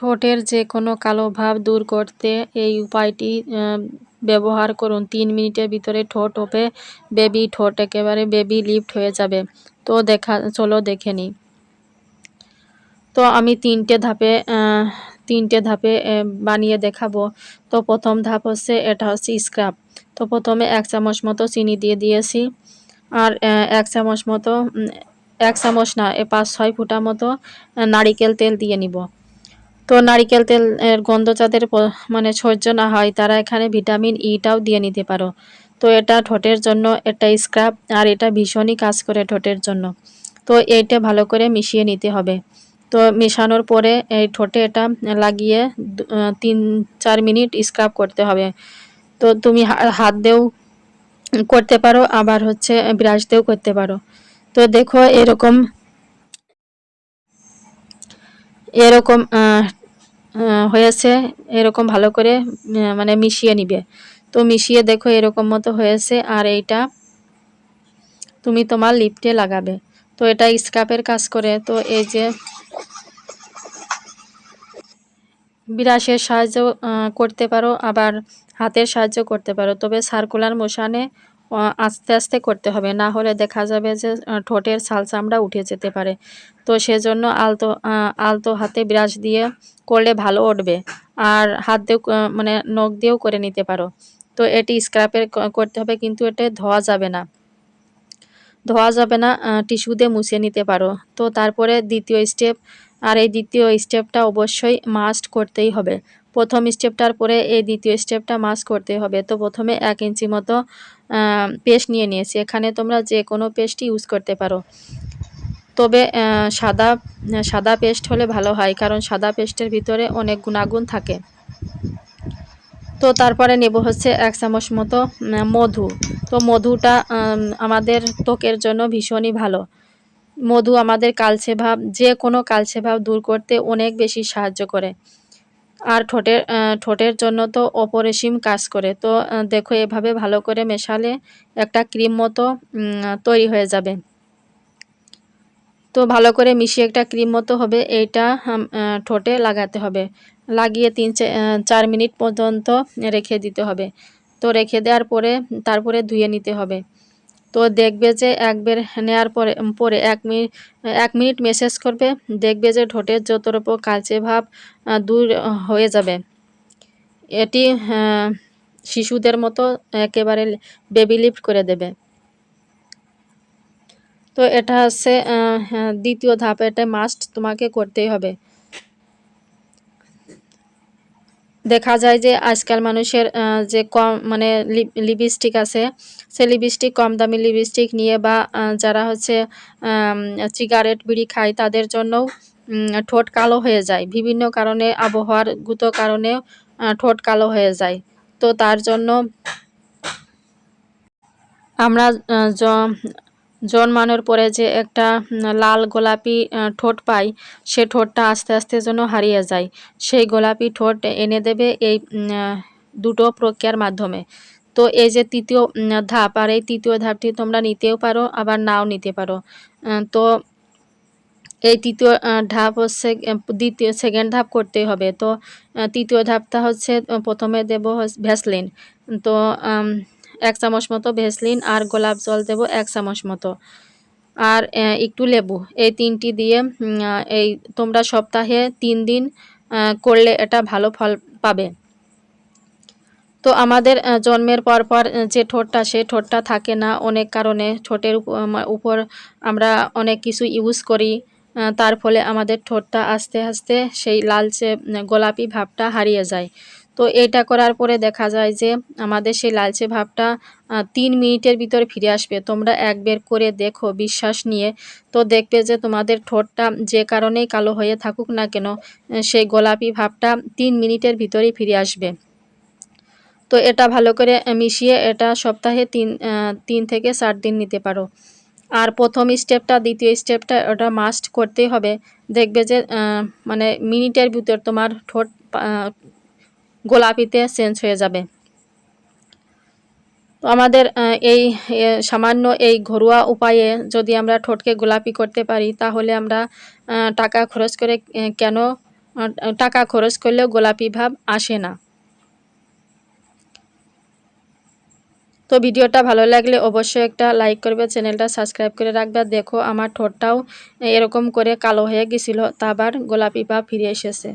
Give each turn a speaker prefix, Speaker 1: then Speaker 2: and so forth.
Speaker 1: ঠোঁটের যে কোনো কালো ভাব দূর করতে এই উপায়টি ব্যবহার করুন। তিন মিনিটের ভিতরে ঠোঁট ওপে, বেবি ঠোঁট একেবারে বেবি লিফট হয়ে যাবে। তো দেখা, চলো দেখে নিই। তো আমি তিনটে ধাপে তিনটে ধাপে বানিয়ে দেখাবো। তো প্রথম ধাপ হচ্ছে এটা হচ্ছে স্ক্রাব। তো প্রথমে এক চামচ মতো চিনি দিয়ে দিয়েছি। আর এক চামচ মতো এক চামচ না, এ, পাঁচ ছয় ফুটা মতো নারিকেল তেল দিয়ে নিব। তো নারিকেল তেল, এর গন্ধ যাদের মানে সহ্য না হয়, তারা এখানে ভিটামিন ইটাও দিয়ে নিতে পারো। তো এটা ঠোঁটের জন্য এটা স্ক্রাব, আর এটা ভীষণই কাজ করে ঠোঁটের জন্য। তো এইটা ভালো করে মিশিয়ে নিতে হবে। তো মেশানোর পরে এই ঠোঁটে এটা লাগিয়ে তিন, চার মিনিট স্ক্রাব করতে হবে। তো তুমি হাত দিয়েও করতে পারো, আবার হচ্ছে ব্রাশ দিয়েও করতে পারো। তো দেখো এরকম এরকম হয়েছে, এরকম ভালো করে মানে মিশিয়ে নিবে। তো মিশিয়ে দেখো এরকম মতো হয়েছে, আর এইটা তুমি তোমার লিপটে লাগাবে। তো এটা স্কাপের কাজ করে, তো এই যে বিরাশের সাহায্য করতে পারো, আবার হাতের সাহায্য করতে পারো। তবে সার্কুলার মোশানে আস্তে আস্তে করতে হবে। না হলে দেখা যাবে যে ঠোঁটের ছাল চামড়া উঠে যেতে পারে। তো সেজন্য আলতো আলতো হাতে ব্রাশ দিয়ে করলে ভালো উঠবে। আর হাত দিয়েও মানে নখ দিয়েও করে নিতে পারো। তো এটি স্ক্রাপের করতে হবে, কিন্তু এটা ধোয়া যাবে না। ধোয়া যাবে না টিস্যু দিয়ে মুছে নিতে পারো। তো তারপরে দ্বিতীয় স্টেপ আর এই দ্বিতীয় স্টেপটা অবশ্যই মাস্ট করতেই হবে। প্রথম স্টেপটার পরে এই দ্বিতীয় স্টেপটা মাস্ট করতে হবে। তো প্রথমে এক ইঞ্চি মতো পেস্ট নিয়ে নিয়েছি। এখানে তোমরা যে কোনো পেস্টই ইউজ করতে পারো। তবে সাদা সাদা পেস্ট হলে ভালো হয়, কারণ সাদা পেস্টের ভিতরে অনেক গুণাগুণ থাকে। তো তারপরে নেব হচ্ছে এক চামচ মতো মধু। তো মধুটা আমাদের ত্বকের জন্য ভীষণই ভালো। মধু আমাদের কালচে ভাব যে কোনো কালচে ভাব দূর করতে অনেক বেশি সাহায্য করে। আর ঠোঁটের ঠোঁটের জন্য তো অপরিসীম কাজ করে। তো দেখো এভাবে ভালো করে মেশালে একটা ক্রিম মতো তৈরি হয়ে যাবে। তো ভালো করে মিশিয়ে একটা ক্রিম মতো হবে, এইটা ঠোঁটে লাগাতে হবে। লাগিয়ে তিন চার মিনিট পর্যন্ত রেখে দিতে হবে। তো রেখে দেওয়ার পরে, তারপরে ধুয়ে নিতে হবে। তো দেখবে যে একবার নেওয়ার পরে পরে এক মিনিট এক মিনিট মেসেজ করবে দেখবে যে ঠোঁটের যত রকম কালচে ভাব দূর হয়ে যাবে। এটি শিশুদের মতো একেবারে বেবি লিফট করে দেবে। তো এটা হচ্ছে হ্যাঁ, দ্বিতীয় ধাপ এটা মাস্ট তোমাকে করতেই হবে। দেখা যায় যে আজকাল মানুষের যে কম মানে লিপস্টিক আছে সে লিপস্টিক, কম দামি লিপস্টিক নিয়ে বা যারা হচ্ছে সিগারেট বিড়ি খায়, তাদের জন্যও ঠোঁট কালো হয়ে যায়। বিভিন্ন কারণে আবহাওয়ার গুত কারণে ঠোঁট কালো হয়ে যায়। তো তার জন্য আমরা জন্মানোর পরে যে একটা লাল গোলাপি ঠোঁট পাই, সে ঠোঁটটা আস্তে আস্তে যেন হারিয়ে যায়। সেই গোলাপি ঠোঁট এনে দেবে এই দুটো প্রক্রিয়ার মাধ্যমে। তো এই যে তৃতীয় ধাপ, আর এই তৃতীয় ধাপটি তোমরা নিতেও পারো, আবার নাও নিতে পারো। তো এই তৃতীয় ধাপ হচ্ছে দ্বিতীয়, সেকেন্ড ধাপ করতেই হবে। তো তৃতীয় ধাপটা হচ্ছে প্রথমে দেব ভ্যাসলিন। তো এক চামচ মতো ভ্যাসলিন আর গোলাপ জল দেব এক চামচ মতো। আর একটু লেবু। এই তিনটি দিয়ে এই তোমরা সপ্তাহে তিন দিন করলে এটা ভালো ফল পাবে। তো আমাদের জন্মের পর পর যে ঠোঁটটা, সে ঠোঁটটা থাকে না। অনেক কারণে ঠোঁটের উপর আমরা অনেক কিছু ইউজ করি। তার ফলে আমাদের ঠোঁটটা আস্তে আস্তে সেই লালচে গোলাপি ভাবটা হারিয়ে যায়। তো এটা করার পরে দেখা যায় যে আমাদের সেই লালচে ভাবটা তিন মিনিটের ভিতরে ফিরে আসবে। তোমরা এক বের করে দেখো, বিশ্বাস নিয়ে। তো দেখবে যে তোমাদের ঠোঁটটা যে কারণেই কালো হয়ে থাকুক না কেন সেই গোলাপি ভাবটা তিন মিনিটের ভিতরেই ফিরে আসবে। তো এটা ভালো করে মিশিয়ে এটা সপ্তাহে তিন তিন থেকে চার দিন নিতে পারো। আর প্রথম স্টেপটা, দ্বিতীয় স্টেপটা, ওটা মাস্ট করতেই হবে। দেখবে যে মানে মিনিটের ভিতর তোমার ঠোঁট গোলাপিতে চেঞ্জ হয়ে যাবে। তো আমাদের এই সামান্য এই ঘরোয়া উপায়ে যদি আমরা ঠোঁটকে গোলাপি করতে পারি, তাহলে আমরা টাকা খরচ করে কেন টাকা খরচ করলেও গোলাপি ভাব আসে না। তো ভিডিওটা ভালো লাগলে অবশ্যই একটা লাইক করবে, চ্যানেলটা সাবস্ক্রাইব করে রাখবে। দেখো, আমার ঠোঁটটাও এরকম করে কালো হয়ে গেছিল, তা আবার গোলাপি ভাব ফিরে এসেছে।